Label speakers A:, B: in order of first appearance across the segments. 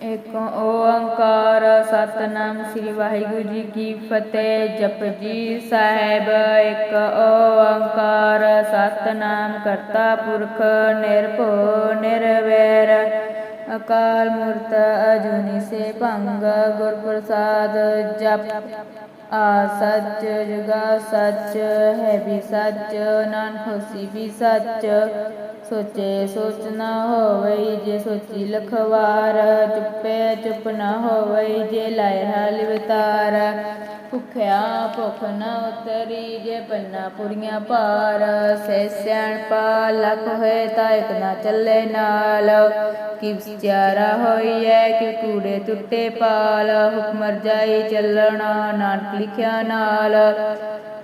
A: ਇਕ ਓੰਕਾਰ ਸਤਨਾਮ ਸ੍ਰੀ ਵਾਹਿਗੁਰੂ ਜੀ ਕੀ ਫਤਿਹ। ਜਪਜੀ ਸਾਹਿਬ ਇਕ ਓੰਕਾਰ ਸਤਨਾਮ ਕਰਤਾ ਪੁਰਖ ਨਿਰਭਉ ਨਿਰਵੈਰ। ਅਕਾਲ ਮੂਰਤ ਅਜੂਨੀ ਸੇ ਭੰਗ ਗੁਰ ਪ੍ਰਸਾਦ ਜਪ। ਆ ਸੱਚ ਜੁਗਾ ਸੱਚ, ਹੈ ਵੀ ਸੱਚ, ਨਾਨਕ ਹੋਸੀ ਵੀ ਸੱਚ। ਸੋਚੇ, ਸੋਚ ਨਾ ਹੋਵਈ ਜੇ ਸੋਚੀ ਲਖਵਾਰ। ਚੁੱਪੇ, ਚੁੱਪ ਨਾ ਹੋਵਈ ਜੇ ਲਾਇ ਹਾਲ ਵਿਤਾਰ। ਭੁਖਿਆ, ਭੁਖ ਨਾ ਉਤਰੀ ਜੇ ਪੰਨਾ ਪੁਰੀਆਂ ਭਾਰ। ਸਹਿ ਸਿਆਣਪਾ ਲਖ ਹੋਏ ਤਾਂ ਇਕ ਨਾ ਚੱਲੇ ਨਾਲ। ਕਿ ਵਿਚਾਰਾ ਹੋਈਐ ਕਿ ਕੂੜੇ ਟੁੱਟੇ ਪਾਲ। ਹੁਕਮਰ ਜਾਈ ਚੱਲਣਾ, ਨਾਨਕ ਲਿਖਿਆ ਨਾਲ।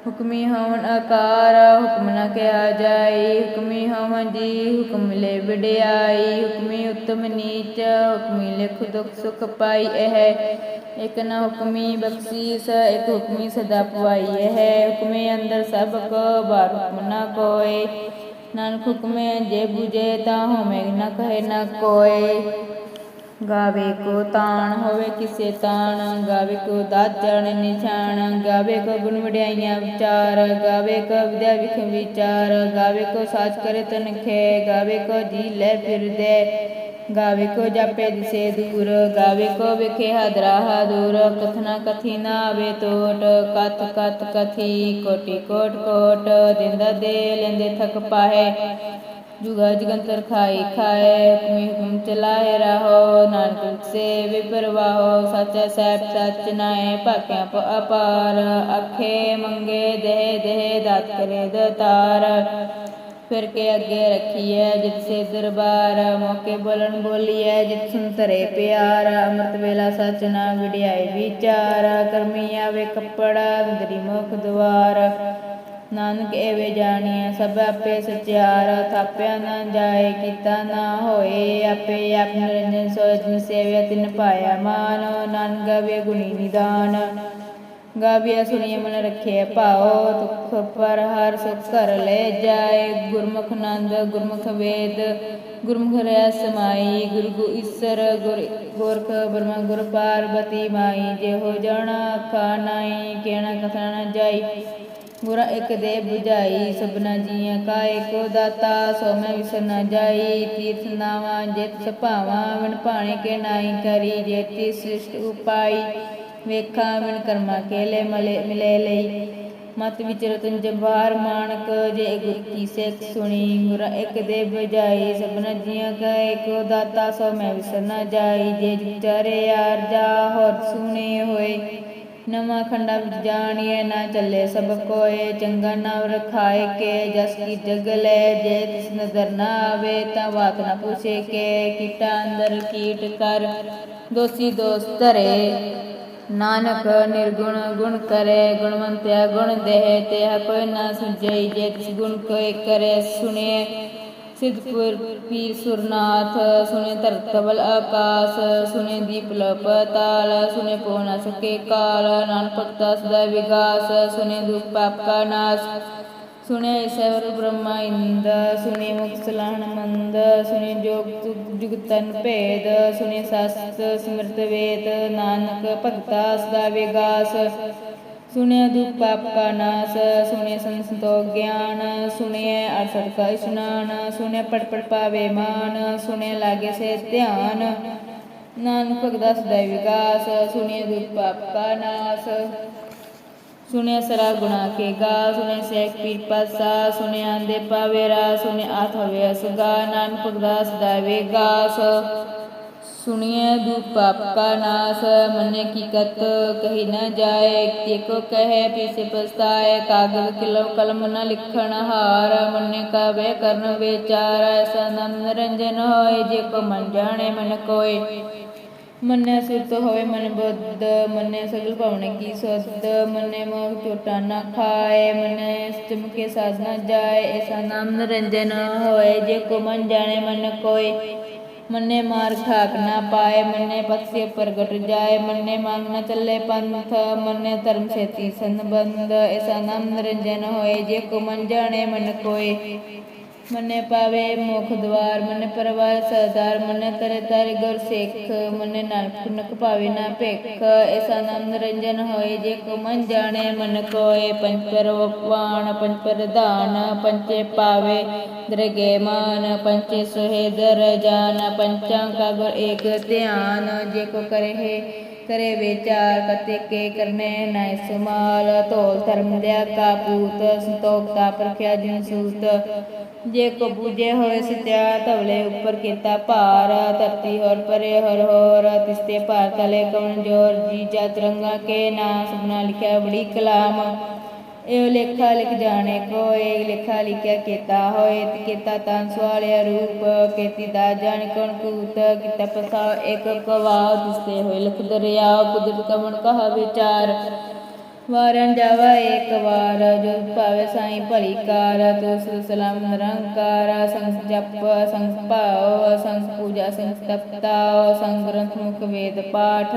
A: ਹੁਕਮੀ ਹੋਵਨ ਆਕਾਰ, ਹੁਕਮ ਨ ਕਿਹਾ ਜਾਈ। ਹੁਕਮੀ ਹੋਵਨ ਜੀ, ਹੁਕਮ ਲੈ ਵਡਿਆਈ। ਹੁਕਮੀ ਉਤਮ ਨੀਚ, ਹੁਕਮੀ ਲਿਖ ਦੁਖ ਸੁਖ ਪਾਈ ਇਹ। ਇਕ ਨਾ ਹੁਕਮੀ ਬਖਸ਼ੀਸ, ਇਕ ਹੁਕਮੀ ਸਦਾ ਪਵਾਈ ਇਹ। ਹੁਕਮੇ ਅੰਦਰ ਸਭ ਕੋ ਬਾਰ ਹੁਕਮ ਨ ਕੋਏ। ਨਾਨਕ ਹੁਕਮੇ ਜੇ 부ਜੇ ਤਾ ਹੋਵੇ ਨ ਕਹੇ ਨ ਕੋਏ। ਗਾਵੇ ਕੋ ਤਾਣ, ਹੋਵੇ ਕਿਸੇ ਤਾਣ, ਗਾਵੇ ਕੋ ਦਾਜਣ, ਨਿਸ਼ਾਨ, ਗਾਵੇ ਕੋ ਗੁਣ ਵਡਿਆਈਆਂ ਵਿਚਾਰ, ਗਾਵੇ ਕੋ ਵਿਦਿਆ ਵਿਖ ਵਿਚਾਰ, ਗਾਵੇ ਕੋ ਸਾਚ ਕਰੇ ਤਨਖੇ, ਗਾਵੇ ਕੋ ਜੀ ਲੈ ਫਿਰਦੇ, ਗਾਵੇ ਕੋ ਜਾਪੇ ਦਿਸੇ ਦੂਰ, ਗਾਵੇ ਕੋ ਵਿਖੇ ਹਦਰਾ ਦੂਰ ਕਥਨਾ ਕਥੀ ਨਾ ਆਵੇ ਟੋਟ ਕਤ ਕਤ ਕਥੀ, ਕੋਟੀ ਕੋਟ ਕੋਟ, ਦਿੰਦਾ ਦੇ ਲੈਂਦੇ ਥਕ ਪਾਹੇ। ਜੁਗਾ ਜਗੰਤਰ ਖਾਈ ਖਾਏ, ਹੁਕਮੀ ਹੁਕਮ ਚਲਾਏ ਰਹੋ, ਨਾਨਕ ਸੇ ਵਿਪਰਵਾਹੋ, ਸੱਚ ਸਹਿਬ ਸੱਚ ਨਾਏ ਭਾਕਿਆ ਅਪਾਰ ਅਖੇ ਮੰਗੇ ਦੇਹ ਦੇਹ ਦਾਤ ਕਰੇ ਦਤਾਰ। ਫਿਰ ਕੇ ਅੱਗੇ ਰੱਖੀਐ ਜਿਤ ਸੇ ਦਰਬਾਰ, ਮੌਕੇ ਬੋਲਣ ਬੋਲੀਐ ਜਿਤ ਸੁਨਤਰੇ ਪਿਆਰ। ਅੰਮ੍ਰਿਤ ਵੇਲਾ ਸਚ ਨਾ ਵਿੜਿਆਈ ਵਿਚਾਰ ਕਰਮੀ ਆਵੇ ਕੱਪੜਾ ਅੰਦਰੀ ਮੁਖ ਦੁਆਰ। ਨਾਨਕ ਏਵੇ ਜਾਣੀਐ, ਸਭ ਆਪੇ ਸਚਿਆਰ ਥਾਪਿਆ ਨਾ ਜਾਏ, ਕੀਤਾ ਨਾ ਹੋਏ, ਆਪੇ ਆਪ ਨਿਰੰਜਨ ਸੋਜ ਸੇਵਿਆ, ਤਿਨ ਪਾਇਆ ਮਾਨ, ਨਾਨਕ ਗਵੇ ਗੁਣੀ ਨਿਦਾਨ। ਗਾਵਿਆ ਸੁਣੀਏ ਮਨ ਰੱਖੇ ਭਾਉ, ਦੁਖ ਪਰ ਹਰ ਸੁਖ ਕਰ ਲੈ ਜਾਏ। ਗੁਰਮੁਖ ਨੰਦ ਗੁਰਮੁਖ ਵੇਦ, ਗੁਰਮੁਖ ਰਹਿ ਸਮਾਈ ਗੁਰ ਗੋ ਈਸਰ, ਗੁਰ, ਗੁਰਖ ਬ੍ਰਹਮਾ, ਗੁਰ ਪਾਰਬਤੀ ਮਾਈ ਜੇ ਹੋ ਜਾਣਾ ਆਖਾ ਨਾਈ ਕਹਿਣਾ ਕਥਨਾ ਜਾਈ। ਗੁਰ ਇਕ ਦੇ 부ਝਾਈ ਸਭਨਾ ਜੀਆਂ ਕਾ ਏਕੋ ਦਾਤਾ, ਸੋ ਮੈਂ ਵਿਸਰ ਨਾ ਜਾਈ, ਤੀਰਥ ਨਾਵਾ, ਜਿਤ ਸੁਭਾਵਾ ਵਿਣ ਭਾਣੇ ਕੇ ਨਾਈ ਕਰੀ ਜੇਤੀ ਸ੍ਰਿਸ਼ਟ ਉਪਾਈ, ਵੇਖਾਂ ਵਿਣ ਕਰਮਾ ਕੇਲੇ ਮਲੇ, ਮਿਲੇ ਲਈ। ਮਤ ਵਿਚ ਰਤਨ ਜਵਾਰ ਮਾਨਕ ਜੇ ਗੁਰ ਕੀ ਸੇਖ ਸੁਣੀ ਗੁਰ ਇਕ ਦੇ 부ਝਾਈ ਸਭਨਾ ਜੀਆਂ ਕਾ ਏਕੋ ਦਾਤਾ, ਸੋ ਮੈਂ ਵਿਸਰ ਨਾ ਜਾਈ, ਜੇ ਵਿਚਾਰੇ ਯਾਰ ਜਾ ਹੋਰ ਸੁਣੇ ਹੋਏ। ਨਵਾਂ ਖੰਡਾ ਵਿੱਚ ਜਾਣੀਏ ਨਾ ਚੱਲੇ ਸਭ ਕੋਏ, ਚੰਗਾ ਨਾਮ ਰਖਾਏ ਕੇ, ਜਸ ਕੀ ਜਗ ਲੈ, ਜੇ ਤਿਸ ਨਜ਼ਰ ਨਾ ਆਵੇ ਤਾਂ ਬਾਤ ਨਾ ਪੁੱਛੇ ਕੇ, ਕੀਟਾ ਅੰਦਰ ਕੀਟ ਕਰ, ਦੋਸੀ ਦੋਸਤ ਧਰੇ। ਨਾਨਕ ਨਿਰਗੁਣ ਗੁਣ ਕਰੇ ਗੁਣਵੰਤਿਆ ਗੁਣ ਦੇਹ ਤੇ ਕੋਈ ਨਾ ਸੁਝਈ, ਜੇ ਤਿਸ ਗੁਣ ਕੋਈ ਕਰੇ ਸੁਣੇ ਸਿਧਪੁਰ ਪੀਰ ਸੁਰਨਾਥ ਸੁਨੇ ਧਰਤ ਕਬਲ ਆਕਾਸ ਸੁਨੇ ਦੀਪ ਲਪ ਤਾਲ ਸੁਨੇ ਪੋ ਨ ਸਕੇ ਕਾਲ, ਨਾਨਕ ਭਗਤਾ ਸਦਾ ਵਿਗਾਸ ਸੁਨੇ ਦੁਖ ਪਾਪ ਕਾ ਨਾਸ। ਸੁਨੇ ਈਸ਼ਵਰ ਬ੍ਰਹਮਾ ਇੰਦ ਸੁਨੇ ਮੁਖ ਮੰਦ ਸੁਨੇ ਜੋਗ ਜੁਗਤਨ ਭੇਦ ਸੁਨੇ ਸਸਤ ਸਮਰਤ ਵੇਦ, ਨਾਨਕ ਭਗਤਾ ਸਦਾ ਵਿਗਾਸ। ਸੁਣਿਆ ਦੁਖ ਪਾਪਾ ਕਾ ਨਾਸ, ਸੁਣਿਆ ਸੰਤੋ ਗਿਆਨ, ਸੁਣਿਆ ਅਰਸਤ ਕਾ ਇਸ਼ਨਾਨ, ਸੁਣਿਆ ਪੜ ਪੜ ਪਾਵੇ ਮਾਨ, ਸੁਣਿਆ ਲਾਗੇ ਸੇ ਧਿਆਨ। ਨਾਨਕ ਭਗਤਾ ਸਦਾ ਵਿਕਾਸ, ਸੁਣਿਆ ਦੁਖ ਪਾਪਾ ਕਾ ਨਾਸ। ਸੁਣਿਆ ਸਰਾ ਗੁਣਾ ਕੇ ਗਾ, ਸੁਣਿਆ ਸੇਖ ਪੀਰ ਪਾਸਾ, ਸੁਣਿਆ ਆਂਦੇ ਪਾਵੇਰਾ ਸੁਣਿਆ ਆਥ ਹੋਵੇ ਅਸਗਾ। ਨਾਨਕ ਭਗਤਾ ਸਦਾ ਵਿਕਾਸ। ਸੁਣਿਐ ਦੁਖ ਪਾਪ ਕਾ ਨਾਸ, ਮਨੇ ਕੀ ਕਤ ਕਹੀ ਨ ਜਾਏ ਏਕੋ ਕਹੇ ਪੀਸੇ ਪਸਤਾਏ ਕਾਗਜ਼ ਕਿਲੋ ਕਲਮ ਨ ਲਿਖਣ ਹਾਰ, ਮਨੇ ਕਾ ਵੇ ਕਰਨ ਵਿਚਾਰ, ਐਸਾ ਨਮ ਨਿਰੰਜਨ ਹੋਏ, ਜੇ ਕੋ ਮਨ ਜਾਣੇ ਮਨ ਮਨੇ ਸੁਰਤ ਹੋਏ ਮਨ ਬੁੱਧ, ਮਨੇ ਸਗਲ ਭਵਨ ਕੀ ਸੁਧ, ਮਨੇ ਮੋਹ ਚੋਟਾ ਨਾ ਖਾਏ, ਮਨੇ ਚਮਕੇ ਸਾਧ ਨਾ ਜਾਏ, ਐਸਾ ਨਾਮ ਨਿਰੰਜਨ ਹੋਏ, ਜੇ ਕੋ ਮਨ ਜਾਣੇ ਮਨ ਕੋਏ। ਮੰਨੇ ਮਾਰ ਠਾਕ ਨਾ ਪਾਏ, ਮੰਨੇ ਪਕਸੇ ਪ੍ਰਗਟ ਜਾਏ, ਮੰਨੇ ਮੰਗ ਨ ਚੱਲੇ ਪੰਥ, ਮੰਨੇ ਧਰਮ ਸੇਤੀ ਸੰਬੰਧ, ਐਸਾ ਨਾਮ ਨਿਰੰਜਨ ਹੋਏ, ਜੇ ਕੋ ਮਨ ਜਾਣੇ ਮਨ ਕੋਏ। ਮਨੇ ਪਾਵੇ ਮੁਖ ਦਵਾਰ, ਮਨੇ ਪਰਵਾਰ ਸਰਦਾਰ, ਮਨੇ ਤਰੇ ਤਾਰੇ ਗੁਰ ਸਿੱਖ, ਮਨੇ ਨਾਨਕ ਨਕ ਪਾਵੇ ਨਾ ਭੇਖ, ਐਸਾ ਆਨੰਦ ਰੰਜਨ ਹੋਏ, ਜੇ ਕੋ ਮਨ ਜਾਣੇ ਮਨ ਕੋਏ। ਪੰਚ ਪਰਵਾਨ ਪੰਚ ਪ੍ਰਧਾਨ ਪੰਚੇ ਪਾਵੇ। ਦਰਗੇ ਮਾਨ ਪੰਚੇ ਸੁਹੇ ਦਰ ਜਾਨ ਪੰਚਾਂ ਕਾ ਗੁਰ ਏਕ ਧਿਆਨ ਜੇ ਕੋ ਕਰੇ ਹੈ ਕਰੇ ਵਿਚਾਰ ਕਤੇ ਕੇ ਕਰਨੇ ਨੈ ਸੁਮਾਲ ਧੋਲ ਧਰਮ ਦਿਆ ਕਾ ਪੂਤ ਸੰਤੋਖ ਤਾ ਪਰਖਿਆ ਜਿਨ ਸੂਤ ਜੇ ਕੋ ਬੂਝੇ ਹੋਏ ਸਤਿਆ ਧਵਲੇ ਉੱਪਰ ਕੀਤਾ ਭਾਰ ਧਰਤੀ ਹੋਰ ਪਰੇ ਹਰ ਹੋਰ ਤਿਸਤੇ ਭਾਰ ਤਲੇ ਕਵਨ ਜੋਰ ਜੀ ਜਾ ਤਰੰਗਾ ਕੇ ਨਾ ਸੁਪਨਾ ਲਿਖਿਆ ਬੜੀ ਕਲਾਮ ਇਹ ਲੇਖਾ ਲਿਖ ਜਾਣੇ ਕੋਏ, ਲੇਖਾ ਲਿਖਿਆ ਕੀਤਾ ਹੋਏ ਕੀਤਾ ਤਾਂ ਸਵਾਲਿਆ ਰੂਪ, ਕੀਤੀ ਦਾ ਜਾਣ ਕਣ ਕੂਤ ਕੀਤਾ ਪਸਾ ਇੱਕ ਕਵਾ ਦਿਸਤੇ ਹੋਏ ਲਖ ਦਰਿਆ, ਕੁਦਰਤ ਕਮਣ ਕਹਾ ਵਿਚਾਰ। ਵਾਰਨ ਜਾਵਾ ਏਕ ਵਾਰ, ਜੋ ਭਾਵੇ ਸਾਈ ਭਲੀ ਕਾਰ, ਤੋ ਸਲਾਮ ਨਿਰੰਕਾਰ ਸੰਗ ਜਪ ਸੰਗ ਭਾਵ ਸੰਗ ਪੂਜਾ ਸੰਗ ਤਪਤਾ ਸੰਗ ਗ੍ਰੰਥ ਮੁਖ ਵੇਦ ਪਾਠ।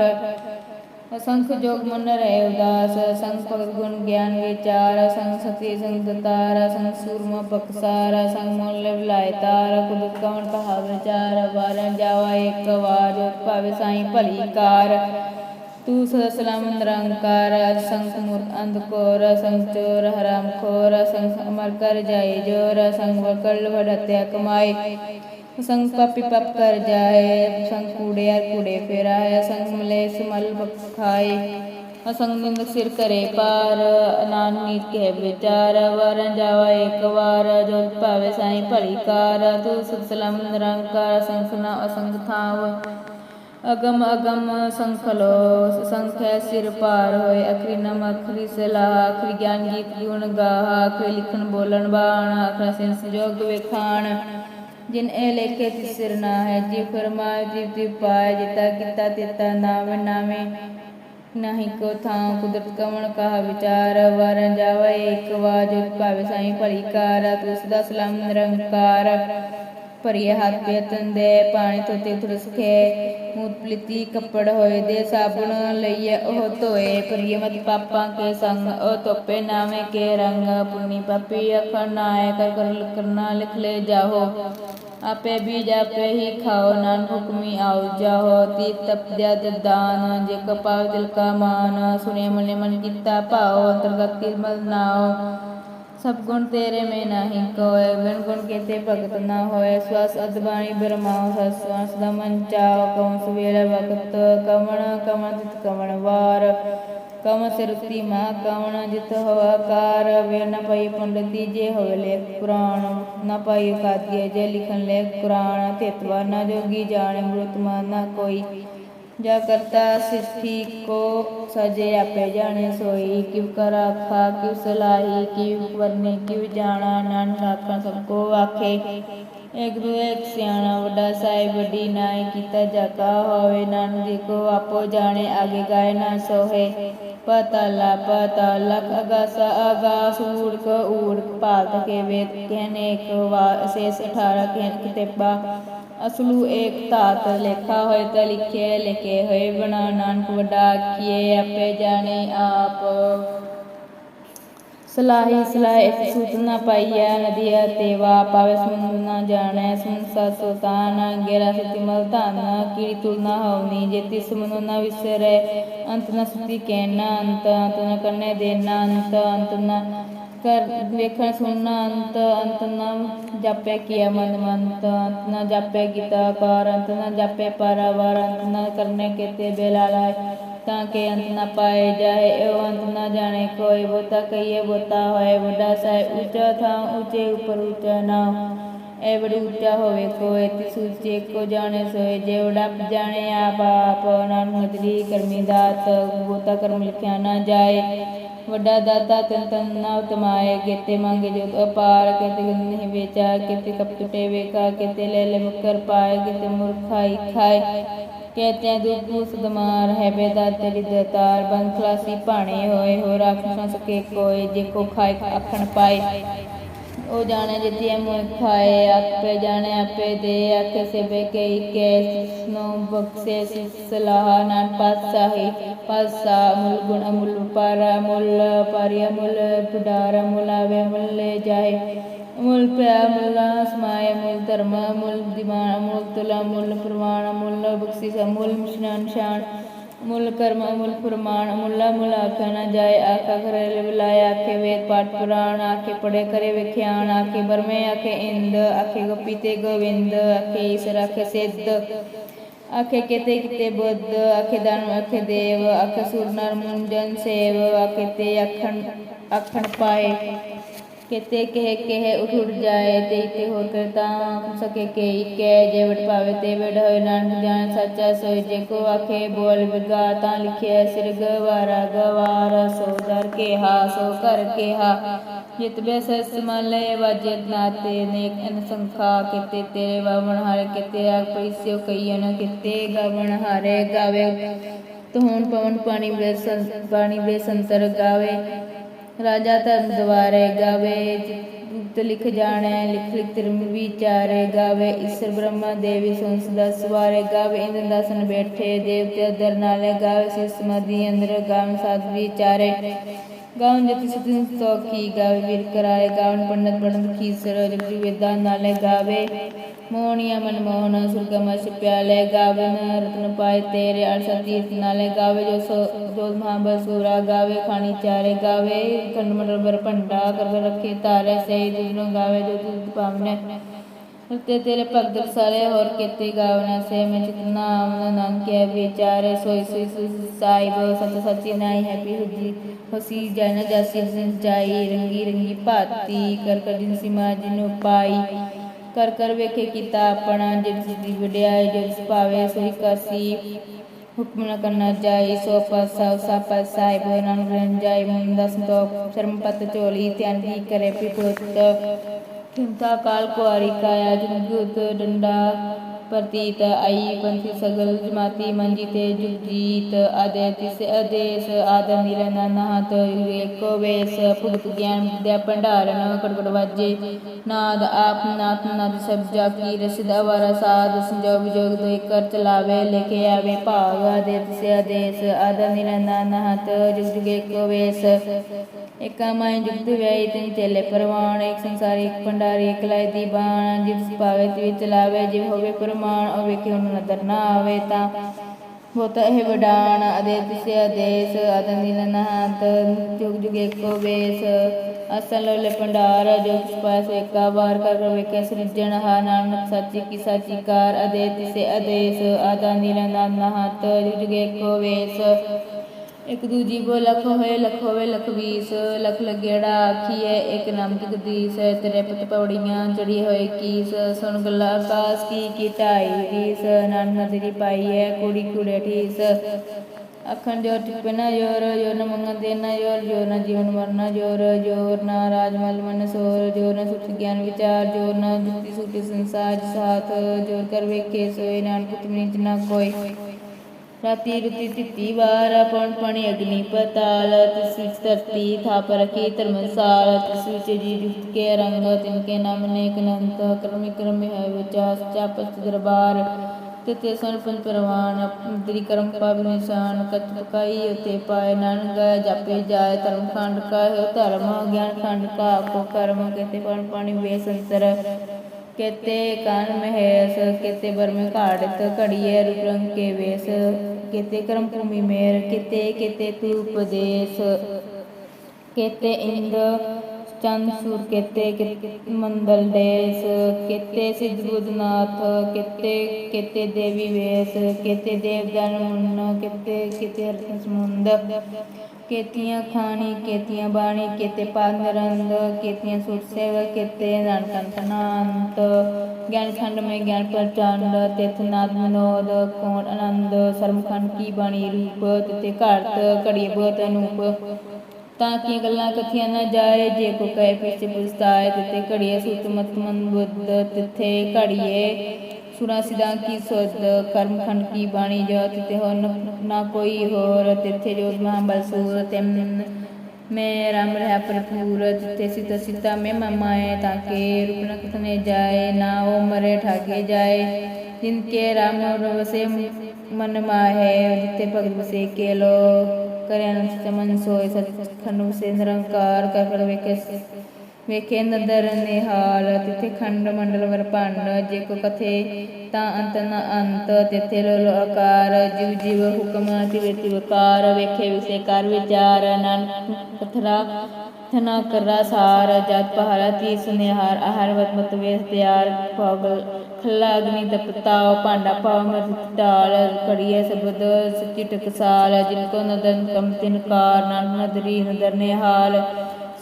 A: ਅਸੰਖ ਜੋਗ ਮਨ ਰਹਿ ਉਦਾਸ ਸੰਗ ਭਗਤ ਗੁਣ ਗਿਆਨ ਵਿਚਾਰ ਸੰਗ ਸਤੀ ਸੰਗ ਦਤਾਰ ਸੰਗ ਸੂਰਮ ਬਖਸਾਰ ਸੰਗ ਮਨ ਲਾਇ ਤਾਰ ਕੁਦਰਤ ਕਵਣ ਕਹਾ ਵਿਚਾਰ ਵਾਰਨ ਜਾਵਾ ਏਕ ਵਾਰ ਭਾਵੇ ਸਾਈ ਭਲੀ ਕਾਰ। ਤੂੰ ਸਦਾ ਸਲਾਮ ਨਿਰੰਕਾਰ ਸੰਖ ਮੂਰਤ ਅੰਧਕੋਰ ਸੰਖ ਚੋਰ ਹਰਾਮ ਖੋਰ ਸੰਖ ਅਮਰ ਕਰ ਜਾਏ ਜੋਰ ਸੰਗ ਵਕਲ ਵਡਤਿਆ ਕਮਾਏ। ਸੰਗ ਪਾਪੀ ਪਾਪ ਕਰ ਜਾਏ ਸੰਗ ਕੂੜਿਆ ਕੂੜੇ ਫੇਰਾਏ ਸੰਗ ਮਲੇ ਸਮਲ ਬਖਸ਼ ਖਾਏ ਅਸੰਗ ਨਿੰਦ ਸਿਰ ਕਰੇ ਪਾਰ ਨਾਨ ਨੀਤ ਕੇ ਵਿਚਾਰ, ਵਰਨ ਜਾਵਾ ਇੱਕ ਵਾਰ ਜੋ ਭਾਵੇ ਸਾਈ ਭਲੀ ਕਾਰ, ਤੂੰ ਸਤ ਨਿਰੰਕਾਰ ਸੰਖ ਅਸੰਗ ਥਾਵ। ਅਗਮ ਅਗਮ ਸੰਖਲੋ ਸੰਖੈ ਸਿਰ ਪਾਰ ਹੋਏ, ਅਖਰੀ ਨਮ ਅਖਰੀ ਸਲਾਹ, ਅਖਰੀ ਗਿਆਨ ਗੀਤ ਗੁਣ ਗਾਹ, ਅਖਰੀ ਲਿਖਣ ਬੋਲਣ ਬਾਣ, ਅਖਰੀ ਸਿੰਸ ਜੋਗ ਵੇਖਾਣ। ਜਿਨ ਇਹ ਲੇਖੇ ਤਿਸ ਨਾ ਹੈ, ਜੀ ਫਰਮਾਏ ਜੀ ਜੀ ਪਾਏ ਜਿਤਾ ਕੀਤਾ ਤਿਤਾ ਨਾਮ, ਨਾਮੇ। ਨਹੀਂ ਕੋ ਥਾਂ ਕੁਦਰਤ ਕਵਣ ਕਹਾ ਵਿਚਾਰ, ਵਰਨ ਜਾਵੇ, ਇੱਕ ਵਾਜ ਭਾਵੇ ਸਾਈ ਭਲੀ ਕਾਰ ਤੂੰ ਸਦਾ ਸਲਾਮ ਨਿਰੰਕਾਰ ਭਰੀਏ ਹੱਥ ਪੇਤਨ ਦੇ ਪਾਣੀ ਧੋਤੇ ਉਤਰ ਮੂਤ ਪਲਿਤੀ ਕੱਪੜ ਹੋਏ ਦੇ ਸਾਬੁਣ ਲਈਏ, ਉਹ ਧੋਏ ਭਰੀਏ ਮਤ ਪਾਪਾਂ ਕੇ ਸੰਗ, ਉਹ ਧੋਪੇ ਨਾਵੇਂ ਕੇ ਰੰਗ, ਪੁੰਨੀ ਪਾਪੀ ਅਖਣ ਨਾਏ ਕਰ ਕਰ ਕਰਨਾ ਲਿਖ ਲੈ ਜਾਓ ਆਪੇ ਵੀ ਜਾਪੇ ਹੀ ਖਾਓ ਨਾਨ ਹੁਕਮੀ ਆਉ ਜਾਹੋ। ਤੀ ਤਪ ਦਿਆ ਦਾਨ, ਜੇ ਕਪਾਵ ਦਿਲ ਕਾ ਮਾਨ ਸੁਨੇ ਮਨੇ ਮਨ ਕੀਤਾ ਭਾਉ ਅੰਤਰਗਤ ਕੀ ਮਲ ਨਾਓ। ਸਭ ਗੁਣ ਤੇਰੇ में ਨਹੀਂ ਕੋਏ, ਬਿਨ ਗੁਣ ਕੀਤੇ ਭਗਤ ਨਾ ਹੋਏ। ਸਵਸ ਅਦਬਾਣੀ ਬਰਮਾਉ ਸਸਵਾਸ ਦਾ ਮਨ ਚਾਉ ਕਉ ਸਵੇਲੇ ਵਕਤ ਕਮਣ ਕਮਣ ਤਿਤ ਕਮਣ ਵਾਰ। ਕਮ ਸਿਰਤੀ ਮਾ ਕਵਣ ਜਿਤ ਹਵਾ ਕਾਰ, ਵੇ ਨ ਪਈ ਪੰਡਤੀ ਜੇ ਹੋਵੇ ਲੇਖ ਪੁਰਾਣ। ਨ ਪਾਈ ਕਾਤੀਏ ਜੇ ਲਿਖਨ ਲੇਖ ਪੁਰਾਣ ਤੇਤਵਾ ਨ ਜੋਗੀ ਜਾਣੇ, ਮ੍ਰਿਤ ਨਾ ਕੋਈ। ਜਾ ਕਰਤਾ ਸਿਰਠੀ ਕੋ, ਸਜੇ ਆਪੇ ਜਾਣੇ ਸੋਈ ਕਿਵ ਕਰ ਆਖਾ ਕਿਵ ਸਲਾਹੀ ਕਿਵ ਵਰਨੇ ਕਿਵ ਜਾਣਾ ਨਾਨਕ ਆਖਾਂ ਸਭ ਕੋ ਆਖੇ। ਇੱਕ ਦੂ ਇੱਕ ਸਿਆਣਾ ਵੱਡਾ ਸਾਹਿਬ, ਵੱਡੀ ਨਾਈ ਕੀਤਾ ਜਾਕਾ ਹੋਵੇ ਨਾਨਕ ਜੀ ਕੋ ਆਪੋ ਜਾਣੇ, ਆਗੇ ਗਾਏ ਨਾ ਸੋਹੇ। ਪਤਲਾ ਪਤਾ ਲਖ ਅਗਾਸਾ, ਅਗਾਸ, ਊੜਕ ਊੜਕ ਭਾਤ ਕੇ ਵੇਦ, ਕਹਿਨੇ ਇੱਕ ਵਾ, ਅਸੇਸ 18 ਕਹਿਨ ਕਿਤੇਬਾ। ਅਸਲੂ ਏਕ ਧਾਤ ਲੇਖਾ ਹੋਏ ਤਾਂ ਲਿਖੇ ਲਿਖੇ ਹੋਏ ਬਣਾ। ਨਾਨਕ ਵੱਡਾ ਆਖੀਏ ਆਪੇ ਜਾਣੇ ਆਪ। ਸਲਾਹੀ ਸਲਾਹ, ਇੱਕ ਸੂਤ ਨਾ ਪਾਈਆ ਨਦੀਆ ਤੇਵਾ ਪਾਵੇ ਸਮੁੰਦ ਨਾ ਜਾਣੈ ਸੰਸਾ ਸੁਤਾਨ ਗੇਰਾ ਸਤੀ ਮਲ ਧਨ ਕੀੜੀ ਤੁਲ ਨਾ ਹੋਵਨੀ ਜੇਤੀ ਸਮੁੰਦ ਨਾ ਵਿਸਰੈ, ਅੰਤ ਨ ਸੁਤੀ ਕਹਿਣਾ, ਅੰਤ ਅੰਤ ਨਾ ਕਰਨੇ ਦੇਣਾ, ਅੰਤ ਅੰਤ ਨਾ ਕਰ ਵੇਖਣ ਸੁਣਨਾ ਅੰਤ ਅੰਤ ਨ ਜਾਪੇ ਕੀਆ ਮਨ ਮੰਤ, ਅੰਤ ਨ ਜਾਪੇ ਗੀਤਾ ਕਾਰ ਅੰਤ ਨ ਜਾਪੇ ਪਰਵਾਰ, ਅੰਤ ਨ ਕਰਨੇ ਕੀਤੇ ਬੇਲਾ ਤਾਂ ਕਿ ਅੰਤ ਨਾ ਪਾਏ ਜਾਏ ਇਹ ਅੰਤ ਨਾ ਜਾਣੇ ਕੋਈ ਬੋਤਾ, ਕਹੀਏ ਬੋਤਾ ਹੋਏ ਵੱਡਾ ਸਾਹਿਬ, ਉੱਚਾ ਥਾਂ ਉੱਚੇ ਉੱਪਰ ਉੱਚਾ ਨਾ ਇਹ ਬੜੀ ਉੱਚਾ ਹੋਵੇ ਕੋਈ ਤਿਸ ਉੱਚੇ ਕੋ ਜਾਣੇ ਸੋਏ, ਜੇ ਵਡਾ ਜਾਣੇ ਆਪ ਆਪ, ਨਾਨਕ ਤਰੀ ਕਰਮੀ ਦਾਤ, ਬੋਤਾ ਕਰਮ ਲਿਖਿਆ ਨਾ ਜਾਏ। ਵੱਡਾ ਦਾਤਾ ਤਨ ਤਨ ਨਾਉ ਤਮਾਏ ਕੀਤੇ ਮੰਗੇ ਜੋਗ ਅਪਾਰ, ਕੀਤੇ ਗੁਣ ਨਹੀਂ ਵੇਚਾ ਕੀਤੇ ਕਪ ਟੁਟੇ ਵੇਖਾ, ਕੀਤੇ ਲੈ ਲੈ ਮੁਕਰ ਪਾਏ, ਕੀਤੇ ਮੁਰਖਾਈ ਖਾਏ। ਕਹਤੇ ਦੁਖ ਸਦਮਾਰ ਹੈ, ਬੇਦਾਤੇ ਵਿਦਤਾਰ ਬੰਖਲਾਸੀ ਭਾਣੇ ਹੋਏ ਹੋ ਰਾਖਾਂ ਸਕੇ ਕੋਈ, ਜੇ ਕੋ ਖਾਇ ਆਖਣ ਪਾਏ। ਉਹ ਜਾਣੇ ਜਿਤਿਆ ਮੋਇ ਖਾਏ, ਆਪੇ ਜਾਣੇ ਆਪੇ ਦੇ, ਆਖੇ ਸਭੇ ਕੇ ਇਕੇ ਨੋ ਬਖਸ਼ੇ ਸਲਾਹ ਨਾ ਪਾਸਾਹੀ ਪਾਸਾ ਮੁਲ ਗੁਣ ਅਮੁਲ ਪਰ ਅਮੁਲ ਪਰਿ ਅਮੁਲ ਪਡਾਰ ਅਮੁਲ ਆਵੇ ਅਮੁਲ ਲੈ ਜਾਏ। ਅਮੁਲ ਪਿਆ ਅਮੁਲ ਸਮਾਇ ਅਮੁਲ ਧਰਮ ਅਮੁਲ ਦਿਮਾਨ ਅਮੁਲ ਤੁਲਾ ਅਮੁਲ ਪ੍ਰਮਾਣ ਅਮੁਲ ਬਖਸ਼ਿਸ਼ ਅਮੁਲ ਮਿਸ਼ਨਾਨ ਸ਼ਾਨ ਮੁੱਲ ਕਰਮ, ਮੁੱਲ ਪ੍ਰਮਾਣ ਮੁੱਲਾ ਮੁੱਲ ਆਖਿਆ ਨਾ ਜਾਏ ਆਖਾ ਕਰੇ ਬੁਲਾਏ ਆਖੇ ਵੇਦ ਪਾਠ ਪੁਰਾਣ, ਆਖੇ ਪੜੇ ਕਰੇ ਵਿਖਿਆਨ ਆਖੇ ਬਰਮੇ, ਆਖੇ ਇੰਦ, ਆਖੇ ਗੋਪੀ ਤੇ ਗੋਵਿੰਦ, ਆਖੇ ਈਸ਼ਰ, ਆਖੇ ਸਿੱਧ, ਆਖੇ ਕਿਤੇ ਕਿਤੇ ਬੁੱਧ, ਆਖੇ ਦਾਨ ਆਖੇ ਦੇਵ, ਆਖੇ ਸੁਰ, ਨਰ, ਮੁੰਜਨ, ਸੇਵ, ਆਖੇ ਤੇ ਆਖਣ ਆਖਣ ਪਾਏ। ਕਿਤੇ ਕਹਿ ਕਹਿ ਉਠ ਉਠ ਜਾਏ ਤੇ ਤੇ ਹੋਰ ਕਰਤਾ ਸਕੇ ਕੇ ਕਹਿ ਜੇ ਵਟ ਪਾਵੇ ਤੇ ਵਡ ਹੋਏ, ਨਾਨਕ ਜਾਣ ਸੱਚਾ ਸੋਈ ਜੇ ਕੋ ਆਖੇ ਬੋਲ ਵਿਗਾ ਤਾਂ ਲਿਖਿਆ ਸਿਰ ਗਵਾਰਾ ਗਵਾਰ, ਸੋ ਦਰ ਕੇ ਹਾ ਸੋ ਕਰ ਕੇ ਹਾ ਜਿਤ ਬੈਸਸ ਮਲੇ ਵਜਤ ਨਾਤੇ, ਨੇਕ ਅਨਸੰਖਾ ਕਿਤੇ ਤੇਰੇ ਵਾਵਣ ਹਾਰੇ, ਕਿਤੇ ਆਗ ਪੈਸਿਓ ਕਈਨ ਕਿਤੇ ਗਵਣ ਹਾਰੇ ਗਾਵੇ। ਤੂੰ ਪਵਨ ਪਾਣੀ ਬੇਸੰ, ਪਾਣੀ ਬੇ ਬੇਸੰਤਰ ਗਾਵੇ। ਰਾਜਾ ਧਰਮ ਦਵਾਰੇ ਗਾਵੇ, ਗੁਪਤ ਲਿਖ ਜਾਣੈ, ਲਿਖ ਲਿਖ ਧਰਮ ਵਿਚਾਰੇ ਗਾਵੇ, ਈਸ਼ਰ ਬ੍ਰਹਮਾ ਦੇਵੀ ਸੰਸ ਦਾ ਸਵਾਰੇ ਗਾਵੇ, ਇੰਦਰ ਦਾਸਨ ਬੈਠੇ, ਦੇਵਤੇ ਅਦਰ ਨਾਲੇ ਗਾਵੇ ਸਿਸ ਮਦੀ ਅੰਦਰ ਗਾਵਨ ਸਾਧ ਵਿਚਾਰੇ। ਗਾਵਨ ਜति ਸਤਿ ਸੋਖੀ ਗਾਵੇ, ਵੀਰ ਕਰਾਏ ਗਾਵਨ ਪੰਡਤ ਪੰਡਤ ਖੀਸਰ ਜਪਜੀ ਵੇਦਾਂ ਨਾਲੇ ਗਾਵੇ। ਮੋਹਣੀਆ ਮਨ ਮੋਹਨ ਸੁਰਗਮਸ ਪਿਆਲੇ ਗਾਵਨ ਰਤਨ ਪਾਏ ਤੇਰੇ ਅਰਸਾ ਤੀਰਥ ਨਾਲੇ ਗਾਵੇ ਜੋ ਸੋ ਜੋ ਮਹਾਬਸੂਰਾ ਗਾਵੇ ਖਾਣੀ ਚਾਰੇ, ਗਾਵੇ ਖੰਡ ਮੰਡਲ ਬਰ ਭੰਡਾ ਕਰ ਰੱਖੇ ਤਾਰੇ ਸੇ ਦੁਨੋ ਗਾਵੇ ਜੋ ਤੁਧ ਪਾਵਨੇ। ਤੇ ਤੇਰੇ ਭਗਤ ਸਾਰੇ ਹੋਰ ਕੀਤੇ ਗਾਵਨਾ ਸੇ ਮੈਂ ਚਿਤਨਾ ਆਮਨ ਨਾਮ ਕੇ ਵਿਚਾਰੇ, ਸੋਈ ਸੋਈ ਸੋਈ ਸਾਹਿਬ ਸਤ ਸਚੀ ਨਾਈ ਹੈਪੀ ਹੁਜੀ। ਹਸੀ ਜਨ ਜਾਸੀ ਜਾਈ, ਰੰਗੀ ਰੰਗੀ ਭਾਤੀ, ਕਰ ਕਰ ਜਿਨ ਸਿਮਾ, ਜਿਨ ਪਾਈ ਕਰ ਕਰ ਵੇਖੇ ਕੀਤਾ ਆਪਣਾ, ਜਿਸ ਦੀ ਵਡਿਆਈ, ਜਿਸ ਭਾਵੇ ਸੋਈ ਕਰਸੀ ਹੁਕਮ ਨ ਕਰਨਾ ਜਾਏ, ਸੋ ਪਾਸਾ ਸਾ ਪਾਸਾ ਨਾਨਕ ਰੰਜਾਈ ਮੁੰਦਾ ਸੰਤੋਖ, ਸ਼ਰਮ ਪਤ ਝੋਲੀ, ਧਿਆਨ ਦੀ ਕਰੇ ਪਿਪੁੱਤ ਚਿੰਤਾ ਕਾਲ ਕੁਆਰੀ ਕਾਇਆ ਜੁਗਤ ਡੰਡਾ ਪ੍ਰਤੀਤ ਆਈ ਪੰਥੀ ਸਗਲ ਜਮਾਤੀ ਮੰਜੀ ਤੇ ਜੁਗਜੀਤ ਆਦੇ ਤਿਸ ਆਦੇਸ ਆਦਰ ਨਿਰਨਾ ਨਾਤ ਏਕੋ ਵੇਸ ਭੁਗਤ ਗਿਆਨ ਵਿਦਿਆ ਭੰਡਾਰਨ ਕੜਕੜ ਵਾਜੇ। ਨਾਦ ਆਪ ਨਾਥ ਨਾਦ ਸਭ ਜਾ ਕੀ ਰਸਿਦ ਅਵਰ ਸਾਧ ਸੰਜੋਗ ਵਿਜੋਗ ਦੋ ਕਰ ਚਲਾਵੇ ਲਿਖੇ ਆਵੇ ਭਾਗ ਆਦੇ ਤਿਸ ਆਦੇਸ ਆਦਰ ਨਿਰਨਾ ਨਾਤ ਜੁਗ ਜੁਗ ਏਕੋ ਵੇਸ। ਏਕਾ ਮਾਇ ਜੁਗਤ ਵਿਆਈ ਤਿਨ ਚੇਲੇ ਪਰਵਾਣ ਇੱਕ ਸੰਸਾਰੀ ਇੱਕ ਭੰਡਾਰੀ, ਇੱਕ ਲਾਇ ਦੀ ਬਾਣ, ਜਿਸ ਪਾਵੇ ਹੋਵੇ ਪਰਮਾਨ ਉਹਨੂੰ ਨਦਰ ਨਾ ਆਵੇ ਤਾਂ ਹੋਤ ਇਹ ਵਡਾਣ ਅਦੇ ਤਿਸੇ ਆਦੇਸ ਆਦਨ ਦਿਨ ਨਹਾਤ ਜੁਗ ਜੁਗ ਏਕੋ ਵੇਸ। ਅਸਲ ਲੋਲੇ ਭੰਡਾਰ ਜੋ ਪਾਸ ਏਕਾ ਵਾਰ ਕਰ ਵੇਖੇ ਸ੍ਰਿਜਣ ਹਾ, ਨਾਨਕ ਸਾਚੀ ਕੀ ਸਾਚੀ ਕਾਰ ਅਦੇ ਤਿਸੇ ਆਦੇਸ ਆਦਨ ਦਿਨ ਨਹਾਤ ਜੁਗ ਜੁਗ ਏਕੋ ਵੇਸ। ਇੱਕ ਦੂਜੀ ਬੋ ਲਖ ਹੋਏ, ਲਖ ਹੋਵੇ ਲਖ ਵੀਸ, ਲਖ ਲੱਗੇੜਾ ਆਖੀਏ ਇੱਕ ਨਾਮ ਜਗਦੀਸ਼ ਤੇਰੇ ਪਤ ਪੌੜੀਆਂ ਚੜੀ ਹੋਏ ਕੀਸ, ਸੁਣ ਗੱਲਾ ਆਕਾਸ ਕੀ ਕੀਟਾਈ ਰੀਸ, ਨਾਨਕ ਤੇਰੀ ਪਾਈ ਹੈ ਕੁੜੀ ਕੁੜੇ ਠੀਸ। ਅਖੰਡ ਜੋਰ ਟਿਪੇ ਜੋਰ ਜੋਰ ਨ ਮੰਗਨ ਦੇ ਨਾ ਜੋਰ ਜੋਰ ਨ ਜੀਵਨ ਮਰਨਾ ਜੋਰ ਜੋਰ ਨਾ ਰਾਜਮਲ ਮਨ ਸੋਰ, ਜੋਰ ਨ ਸੁਖ ਗਿਆਨ ਵਿਚਾਰ, ਜੋਰ ਨ ਜੁਤੀ ਸੁਖ ਸੰਸਾਰ ਸਾਥ, ਜੋਰ ਕਰ ਵੇਖੇ ਸੋਏ ਨਾਨਕ ਤੁਮਨੀ ਨਾ ਕੋਈ। ਰਾਤੀ ਰੁਤੀ ਤਿੱਤੀ ਵਾਰ ਪਣ ਪਣੀ ਅਗਨੀ ਪਤਾਲ, ਤਿਸ ਵਿੱਚ ਧਰਤੀ ਥਾਪ ਰਖੀ ਧਰਮਸਾਲ, ਤਿਸ ਵਿੱਚ ਜੀ ਜੁਗਤ ਕੇ ਰੰਗ, ਤਿਨ ਕੇ ਨਾਮ ਨੇਕ ਅਨੰਤ, ਕਰਮਿ ਕਰਮਿ ਹੈ ਤਿਤੇ ਸਨ ਪੰਜ ਪਰਵਾਨ ਤੇਰੀ ਕਰਮ ਪਾਵ ਨਿਸ਼ਾਨ, ਕਤ ਪਕਾਈ ਉਤੇ ਪਾਏ ਨਾਨਕ ਜਾਪੇ ਜਾਏ, ਧਰਮ ਖੰਡ ਕਾ ਹੈ ਧਰਮ ਗਿਆਨ ਖੰਡ ਕਾ, ਆਪੋ ਕਰਮ ਕੇਤੇ ਪਣ ਪਾਣੀ ਬੇਸੰਤਰ ਕੇਤੇ ਕਾਨ ਮਹੇਸ, ਕੇਤੇ ਬਰਮੇ ਘਾੜਤ ਘੜੀਏ ਰੂਪ ਰੰਗ ਕੇ ਵੇਸ। ਕੇਤੇ ਕਰਮ ਭੂਮੀ ਮੇਰ, ਕੇਤੇ ਕੇਤੇ ਤੂ ਉਪਦੇਸ। ਕੇਤੇ ਇੰਦ ਚੰਦ ਸੂਰ, ਕੇਤੇ ਮੰਦਲ ਦੇਸ ਕੇਤੇ ਸਿੱਧ ਬੁੱਧਨਾਥ, ਕੇਤੇ ਕੇਤੇ ਦੇਵੀ ਵੇਸ। ਕੇਤੇ ਦੇਵਦਾਨ ਮੁੰਨ, ਕੇਤੇ ਕੇਤੇ ਰਤਨ ਸਮੁੰਦ ਕੇਤੀਆਂ ਖਾਣੀ ਕੇਤੀਆਂ ਬਾਣੀ ਕੇਤੇ ਪਾਦ ਨਰੰਦ ਕੇਤੀਆਂ ਸੁਖ ਸੇਵਾ ਕੇਤੇ ਨਾਨਕੰਤ ਗਿਆਨ ਖੰਡ ਮੈਂ ਗਿਆਨ ਪ੍ਰਚੰਡ ਤਿਥ ਨਾਦ ਮਨੋਦ ਕੋਣ ਆਨੰਦ ਸਰਮਖੰਡ ਕੀ ਬਾਣੀ ਰੂਪ ਤਿਤੇ ਘਾਟ ਘੜੀ ਬਹੁਤ ਅਨੂਪ ਤਾਂ ਕਿ ਗੱਲਾਂ ਕਥੀਆਂ ਨਾ ਜਾਏ ਜੇ ਕੋ ਕਹੇ ਪਿਛੇ ਪੁਸਤਾਏ ਤਿਤੇ ਘੜੀਏ ਸੁਤ ਮਤ ਮਨ ਬੁੱਧ ਤਿਥੇ ਘੜੀਏ ਸੁਰਾ ਸਿਦਾਂ ਕੀ ਸੁਧ, ਕਰਮ ਖੰਡ ਕੀ ਬਾਣੀ ਜੋ ਤਿਤੇ ਹੋ ਨਾ ਕੋਈ ਹੋਰ। ਤਿਥੇ ਜੋਤ ਮਹਾ ਬਲਸੂਰ ਤਿਮ ਮੈਂ ਰਾਮ ਰਹਾ ਭਰਪੂਰ। ਤਿਥੇ ਸਿਤ ਸਿਤਾ ਮੈਂ ਮਮਾਏ ਤਾਕੇ ਰੂਪ ਨ ਕਥਨੇ ਜਾਏ, ਨਾ ਉਹ ਮਰੇ ਠਾਗੇ ਜਾਏ। ਜਿਨਕੇ ਰਾਮ ਰਵਸੇ ਮਨ ਮਾਹੇ ਜਿਤੇ ਭਗਤ ਬਸੇ ਕੇ ਲੋ ਕਰਿਆ ਨੰਦ ਮਨ ਸੋਏ ਸਤਖੰਡ ਸੇ ਨਿਰੰਕਾਰ, ਕਰ ਕਰ ਵੇਖੇ ਵੇਖੇ ਨਦਰ ਨਿਹਾਲ, ਤਿਥੇ ਖੰਡ ਮੰਡਲ ਵਰਪੰਡ ਜੇ ਕੋ ਕਥੇ ਤਾਂ ਅੰਤ ਨ ਅੰਤ, ਤਿਥੇ ਲੋਲ ਆਕਾਰ, ਜਿਵ ਜਿਵ ਹੁਕਮ, ਤਿਵ ਤਿਵਕਾਰ ਵੇਖੇ ਵਿਸੇ ਕਰ ਵਿਚਾਰ ਨਾਨਕ ਪਥਰਾ, ਥਨਾ ਕਰਾ ਸਾਰ, ਜਤ ਪਹਾਰਾ ਤੀਸ ਨਿਹਾਰ, ਆਹਾਰ ਵਤ ਮਤ ਵੇਸ ਤਿਆਰ, ਪਗਲ ਖੱਲਾ ਅਗਨੀ ਤਪਤਾਉ ਭਾਂਡਾ ਪਾਉ ਮਰਿ ਢਾਲ ਕੜੀਏ ਸਬਦ ਸੱਚੀ ਟਕਸਾਲ ਜਿਨ ਕੋ ਨਦਨ ਕਮ ਤਿਨ ਕਾਰ, ਨਾਨਕ ਨਦਰੀ ਨਦਰ ਨਿਹਾਲ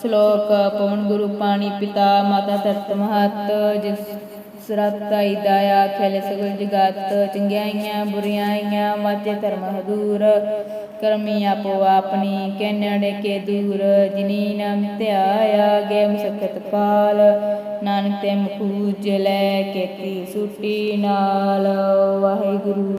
A: ਸ਼ਲੋਕ ਪਵਨ ਗੁਰੂ ਪਾਣੀ ਪਿਤਾ ਮਾਤਾ ਧਰਤ ਮਹਤ, ਜਿਸ ਸਰਤਾਈ ਦਾਇਆ, ਖੇਲੇ ਸਗਲ ਜਗਤ ਚੰਗਿਆਈਆਂ ਬੁਰੀਆਈਆਂ ਮਾਤੇ ਧਰਮ ਹਦੂਰ ਕਰਮੀ ਆਪੋ ਆਪਣੀ ਕਹਿਣੜੇ ਕੇ ਦੂਰ, ਜਿਨੀ ਨਾਮ ਧਿਆਇਆ ਗੇ ਮਸਕਤ ਕਾਲ ਨਾਨਕ ਤੇ ਮੁਖੂਜ ਲੈ ਕੇਤੀ ਸੁਟੀ ਨਾਲ, ਵਾਹਿਗੁਰੂ।